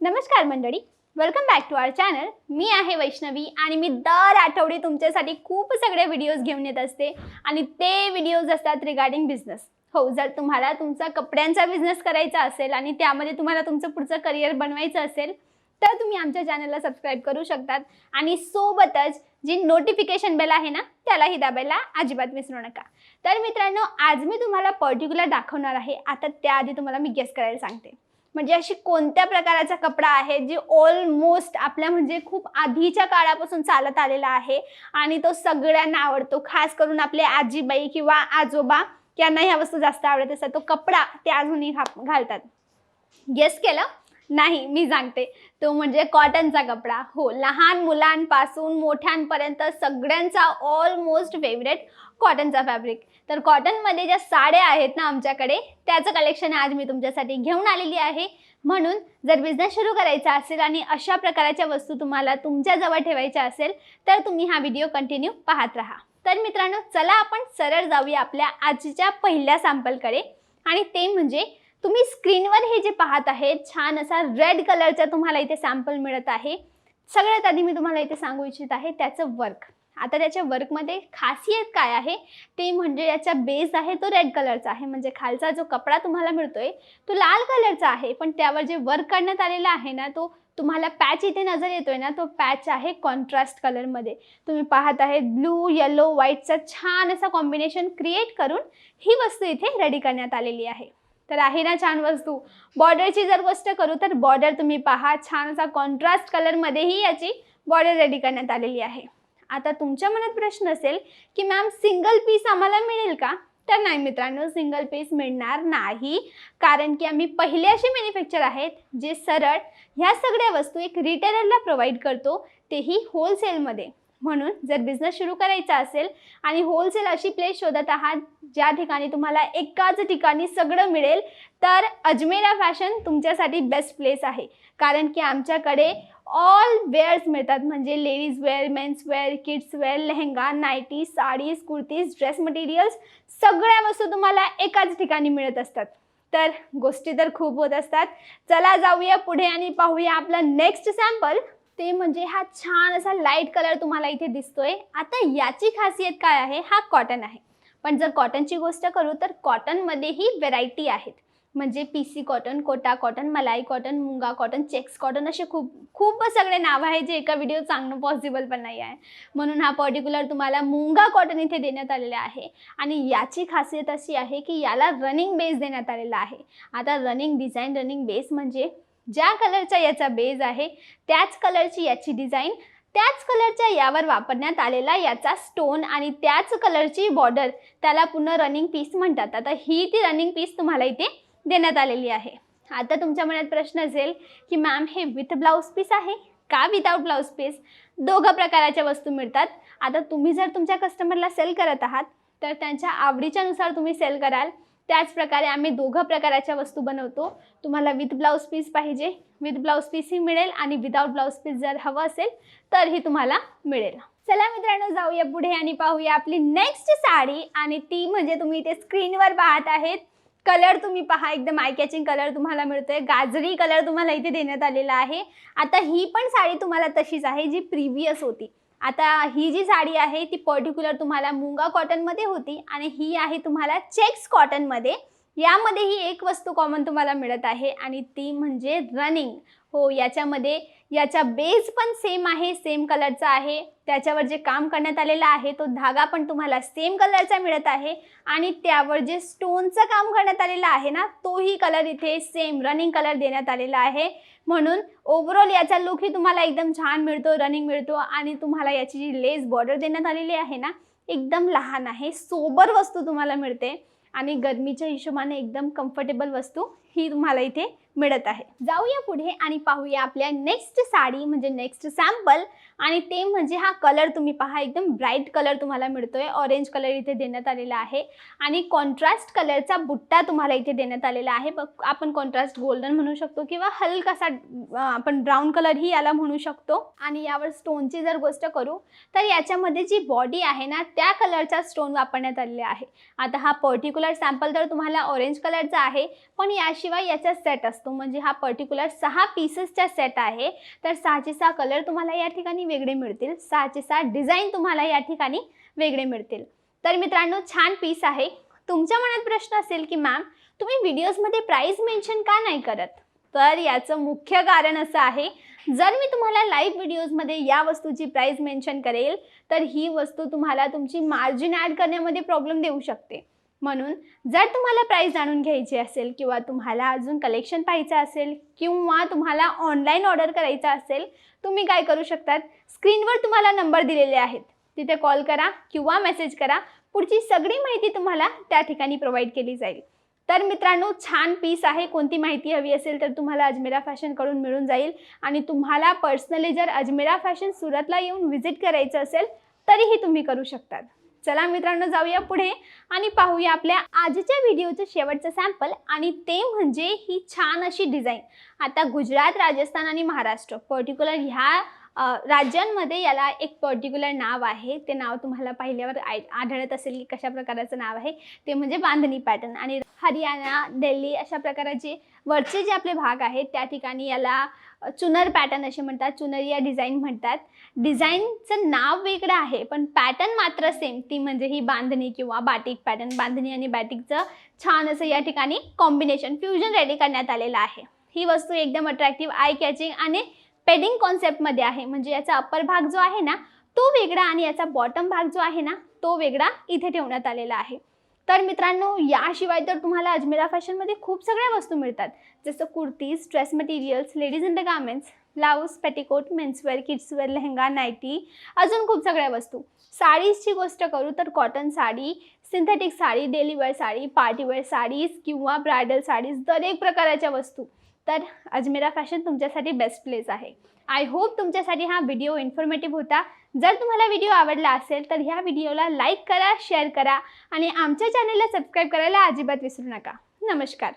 नमस्कार मंडळी. Welcome back to our channel मी आहे वैष्णवी आणि मी दर आठवडी तुमच्यासाठी खूप सगळे व्हिडिओज घेऊन येत असते. आणि ते व्हिडिओज असतात रिगार्डिंग बिझनेस हो जर तुम्हाला तुमचा कपड्यांचा बिझनेस करायचा असेल आणि त्यामध्ये तुम्हाला तुमचं पुढचं करिअर बनवायचं असेल तर तुम्ही आमच्या चॅनलला सबस्क्राईब करू शकतात. आणि सोबतच जी नोटिफिकेशन बेल आहे ना त्यालाही दाबायला अजिबात विसरू नका. तर मित्रांनो आज मी तुम्हाला पर्टिक्युलर दाखवणार आहे. आता त्याआधी तुम्हाला मी गेस करायला सांगते. म्हणजे अशी कोणत्या प्रकाराचा कपडा आहे जे ऑलमोस्ट आपल्या म्हणजे खूप आधीच्या काळापासून चालत आलेला आहे आणि तो सगळ्यांना आवडतो. खास करून आपले आजीबाई किंवा आजोबा यांना ह्या वस्तू जास्त आवडत असतात. तो कपडा ते अजूनही घा- घालतात. गेस केलं? नाही मी सांगते. तो म्हणजे कॉटनचा कपडा. हो लहान मुलांपासून मोठ्यांपर्यंत सगळ्यांचा ऑलमोस्ट फेवरेट कॉटनचा फॅब्रिक तर कॉटनमध्ये ज्या साड्या आहेत ना आमच्याकडे त्याचं कलेक्शन आज मी तुमच्यासाठी घेऊन आलेली आहे. म्हणून जर बिझनेस सुरू करायचा असेल आणि अशा प्रकारच्या वस्तू तुम्हाला तुमच्याजवळ ठेवायच्या असेल तर तुम्ही हा व्हिडिओ कंटिन्यू पाहत राहा. तर मित्रांनो चला आपण सरळ जाऊया आपल्या आजच्या पहिल्या सॅम्पलकडे आणि ते म्हणजे तुम्ही स्क्रीनवर हे जे पाहत आहे छान असा रेड कलरचा तुम्हाला इथे सॅम्पल मिळत आहे. सगळ्यात आधी मी तुम्हाला इथे सांगू इच्छित आहे त्याचं वर्क आता त्याच्या वर्कमध्ये खासियत काय आहे? ते म्हणजे याचा बेस आहे तो रेड कलरचा आहे. म्हणजे खालचा जो कपडा तुम्हाला मिळतोय तो लाल कलरचा आहे. पण त्यावर जे वर्क करण्यात आलेला आहे ना तो तुम्हाला पॅच इथे नजर येतोय ना तो पॅच आहे कॉन्ट्रास्ट कलरमध्ये तुम्ही पाहत आहे ब्लू येलो व्हाईटचा छान असा कॉम्बिनेशन क्रिएट करून ही वस्तू इथे रेडी करण्यात आलेली आहे. तर आहे ना छान वस्तू. बॉर्डरची जर गोष्ट करू तर बॉर्डर तुम्ही पहा. छान असा कॉन्ट्रास्ट कलरमध्येही याची बॉर्डर रेडी करण्यात आलेली आहे. आता तुमच्या मनात प्रश्न असेल की मॅम सिंगल पीस आम्हाला मिळेल का? तर नाही मित्रांनो सिंगल पीस मिळणार नाही. कारण की आम्ही पहिले असे मॅन्युफॅक्चर आहेत जे सरळ ह्या सगळ्या वस्तू एक रिटेलरला प्रोव्हाइड करतो तेही होलसेलमध्ये म्हणून जर बिझनेस सुरू करायचा असेल आणि होलसेल अशी प्लेस शोधत आहात ज्या ठिकाणी तुम्हाला एकाच ठिकाणी सगळं मिळेल तर अजमेरा फॅशन तुमच्यासाठी बेस्ट प्लेस आहे. कारण की आमच्याकडे ऑल वेअर्स मिळतात. म्हणजे ladies wear mens wear kids wear lehenga nighty saris kurtis dress materials सगळ्या वस्तू तुम्हाला एकाच ठिकाणी मिळत असतात. तर गोष्टी तर खूप होत असतात. चला जाऊया पुढे आणि पाहूया आपला नेक्स्ट सॅम्पल ते म्हणजे हा छान असा लाइट कलर तुम्हाला इथे दिसतोय. आता याची खासियत काय आहे? हा कॉटन आहे. पण जर कॉटनची गोष्ट करू तर कॉटनमध्येही व्हेरायटी आहेत. म्हणजे P C cotton Kota cotton मलाई कॉटन मुंगा कॉटन चेक्स कॉटन असे खूप खूप सगळे नाव आहे जे एका व्हिडिओ सांगणं पॉसिबल पण नाही आहे. म्हणून हा पर्टिक्युलर तुम्हाला मुंगा कॉटन इथे देण्यात आलेला आहे. आणि याची खासियत अशी आहे की याला रनिंग बेस देण्यात आलेला आहे. आता रनिंग डिझाईन रनिंग बेस म्हणजे ज्या कलरचा याचा बेज आहे त्याच कलरची याची डिझाईन त्याच कलरच्या यावर वापरण्यात आलेला याचा स्टोन आणि त्याच कलरची बॉर्डर त्याला पुन्हा रनिंग पीस म्हणतात. आता ही ती रनिंग पीस तुम्हाला इथे देण्यात आलेली आहे. आता तुमच्या मनात प्रश्न असेल की मॅम हे विथ ब्लाऊज पीस आहे का विदाऊट ब्लाऊज पीस दोघं प्रकाराच्या वस्तू मिळतात. आता तुम्ही जर तुमच्या कस्टमरला सेल करत आहात तर त्यांच्या आवडीच्यानुसार तुम्ही सेल कराल. त्याचप्रकारे आम्ही दोघं प्रकाराच्या वस्तू बनवतो. तुम्हाला विथ ब्लाऊज पीस पाहिजे. विथ ब्लाऊज पीसही मिळेल आणि विदाऊट ब्लाऊज पीस जर हवं असेल तरही तुम्हाला मिळेल. चला मित्रांनो जाऊया पुढे आणि पाहूया आपली नेक्स्ट साडी. आणि ती म्हणजे तुम्ही इथे स्क्रीनवर पाहत आहेत. कलर तुम्ही पहा एकदम आय कॅचिंग कलर तुम्हाला मिळतोय. गाजरी कलर तुम्हाला इथे देण्यात आलेला आहे. आता ही पण साडी तुम्हाला तशीच आहे जी प्रिव्हियस होती. आता ही जी साडी आहे ती पर्टिक्युलर तुम्हाला मुंगा कॉटनमध्ये होती आणि ही आहे तुम्हाला चेक्स कॉटनमध्ये यामध्येही एक वस्तू कॉमन तुम्हाला मिळत आहे आणि ती म्हणजे रनिंग हो याच्यामध्ये याचा बेस पण सेम आहे सेम कलरचा आहे. त्याच्यावर जे काम करण्यात आलेलं आहे तो धागा पण तुम्हाला सेम कलरचा मिळत आहे. आणि त्यावर जे स्टोनचं काम करण्यात आलेलं आहे ना तोही कलर इथे सेम रनिंग कलर देण्यात आलेला आहे. म्हणून ओव्हरऑल याचा लुकही तुम्हाला एकदम छान मिळतो रनिंग मिळतो आणि तुम्हाला याची जी लेस बॉर्डर देण्यात आलेली आहे ना एकदम लहान आहे. सोबर वस्तू तुम्हाला मिळते. आणि गरमीच्या हिशोबाने एकदम कम्फर्टेबल वस्तू. ही तुम्हाला इथे मिळत आहे. जाऊया पुढे आणि पाहूया आपल्या नेक्स्ट साडी म्हणजे नेक्स्ट सॅम्पल आणि ते म्हणजे हा कलर तुम्ही पहा एकदम ब्राईट कलर तुम्हाला मिळतोय. ऑरेंज कलर इथे देण्यात आलेला आहे. आणि कॉन्ट्रास्ट कलरचा बुट्टा तुम्हाला इथे देण्यात आलेला आहे. बघ आपण कॉन्ट्रास्ट गोल्डन म्हणू शकतो किंवा हलकासा आपण ब्राऊन कलरही याला म्हणू शकतो. आणि यावर स्टोनची जर गोष्ट करू तर याच्यामध्ये जी बॉडी आहे ना त्या कलरचा स्टोन वापरण्यात आलेला आहे. आता हा पर्टिक्युलर सॅम्पल तर तुम्हाला ऑरेंज कलरचा आहे पण याशिवाय याचा सेट असतो. असतो म्हणजे हा पर्टिक्युलर सहा पीसेसचा सेट आहे. तर सहाचे सहा कलर तुम्हाला या ठिकाणी वेगळे मिळतील. सहाचे सहा डिझाईन तुम्हाला या ठिकाणी वेगळे मिळतील. तर मित्रांनो छान पीस आहे. तुमच्या मनात प्रश्न असेल की मॅम तुम्ही व्हिडिओजमध्ये प्राईस मेन्शन का नाही करत? तर याचं मुख्य कारण असं आहे जर मी तुम्हाला लाईव्ह व्हिडिओजमध्ये या वस्तूची प्राईस मेन्शन करेल तर ही वस्तू तुम्हाला तुमची मार्जिन ॲड करण्यामध्ये प्रॉब्लेम देऊ शकते. म्हणून जर तुम्हाला प्राईस जाणून घ्यायची असेल किंवा तुम्हाला अजून कलेक्शन पाहायचं असेल किंवा तुम्हाला ऑनलाईन ऑर्डर करायचं असेल तुम्ही काय करू शकतात? स्क्रीनवर तुम्हाला नंबर दिलेले आहेत. तिथे कॉल करा किंवा मेसेज करा. पुढची सगळी माहिती तुम्हाला त्या ठिकाणी प्रोव्हाइड केली जाईल. तर मित्रांनो छान पीस आहे. कोणती माहिती हवी असेल तर तुम्हाला अजमेरा फॅशनकडून मिळून जाईल. आणि तुम्हाला पर्सनली जर अजमेरा फॅशन सुरतला येऊन व्हिजिट करायचं असेल तरीही तुम्ही करू शकतात. चला मित्रांनो जाऊया पुढे आणि पाहूया आपल्या आजच्या व्हिडिओचं शेवटचं सॅम्पल आणि ते म्हणजे ही छान अशी डिझाईन आता गुजरात राजस्थान आणि महाराष्ट्र पर्टिक्युलर ह्या राज्यांमध्ये याला एक पर्टिक्युलर नाव आहे. ते नाव तुम्हाला पाहिल्यावर आय आढळत असेल की कशा प्रकाराचं नाव आहे. ते म्हणजे बांधणी पॅटर्न आणि हरियाणा दिल्ली अशा प्रकाराचे वरचे जे आपले भाग आहेत त्या ठिकाणी याला चुनर पॅटर्न असे म्हणतात. चुनरिया डिझाईन म्हणतात. डिझाईनचं नाव वेगळं आहे पण पॅटर्न मात्र सेम ती म्हणजे ही बांधणी किंवा बाटिक पॅटर्न बांधणी आणि बॅटिकचं छान असं या ठिकाणी कॉम्बिनेशन फ्युजन रेडी करण्यात आलेलं आहे. ही वस्तू एकदम अट्रॅक्टिव्ह आय कॅचिंग आणि पेडिंग कॉन्सेप्टमध्ये आहे. म्हणजे याचा अप्पर भाग जो आहे ना तो वेगळा आणि याचा बॉटम भाग जो आहे ना तो वेगळा इथे ठेवण्यात आलेला आहे. तर मित्रांनो याशिवाय तर तुम्हाला अजमेरा फॅशनमध्ये खूप सगळ्या वस्तू मिळतात. जसं kurtis dress materials ladies under garments blouse petticoat mens wear kids wear lehenga nighty अजून खूप सगळ्या वस्तू. साडीजची गोष्ट करू तर cotton sari synthetic sari daily wear sari party wear saris किंवा ब्रायडल साडीज दर एक प्रकाराच्या वस्तू. तर अजमेरा फॅशन तुमच्यासाठी बेस्ट प्लेस आहे. आय होप तुमच्यासाठी हा व्हिडिओ इन्फॉर्मेटिव्ह होता. जर तुम्हाला व्हिडिओ आवडला असेल तर ह्या व्हिडिओला लाईक करा शेअर करा आणि आमच्या चॅनलला सबस्क्राईब करायला अजिबात विसरू नका. नमस्कार.